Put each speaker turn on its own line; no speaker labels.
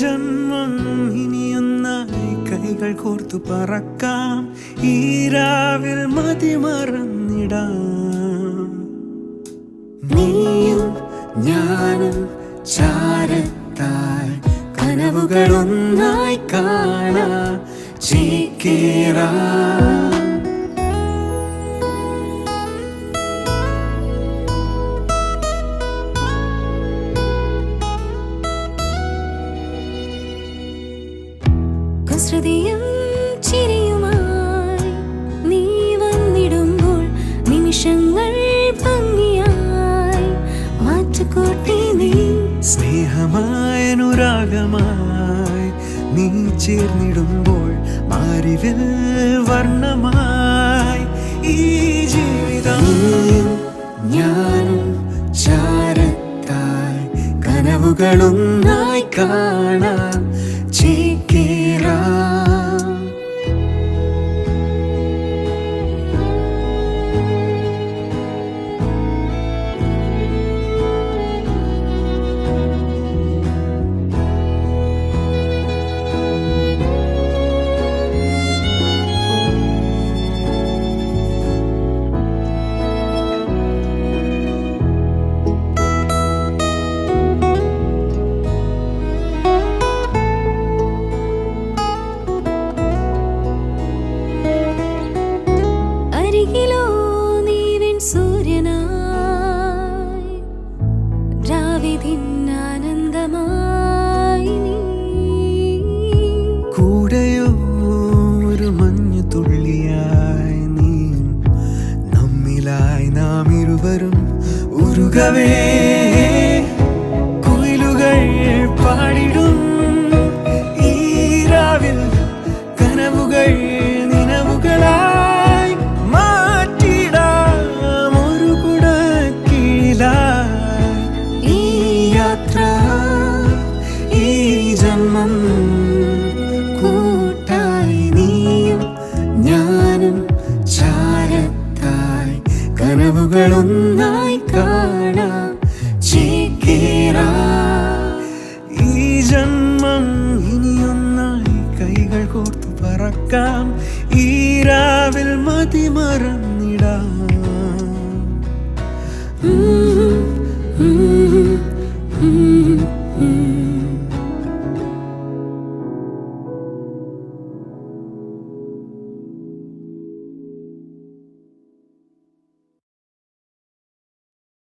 ജന്മം ഇനിയൊന്നായി കൈകൾ കോർത്തു പറക്കാം. ഈരാവിൽ മതിമറന്നിടാം നീയും ഞാനും ചാരത്താൽ കനവുകളൊന്നായി കാണാ. ചീക്കേറാം
കുസൃതിയും ചിരിയുമായി നീ വന്നിടുമ്പോൾ നിമിഷങ്ങൾ ഭംഗിയായി മാറ്റുകൂട്ടി നീ.
സ്നേഹമായ അനുരാഗമായി നീ ചേർന്നിടുമ്പോൾ മാറിവിൽ വർണമായി ഈ ജീവിതം. ഞാനും ചാരത്തായി കനവുകളൊന്നായി കാണാം. ചേക്കേറാം നനവുകളൊന്നായി കാണാം. ഈ ജന്മം ഇനിയൊന്നായി കൈകൾ കോർത്തു പറക്കാം. ഈ രാവിൽ മതി മറന്നിടാം. Mm-hmm.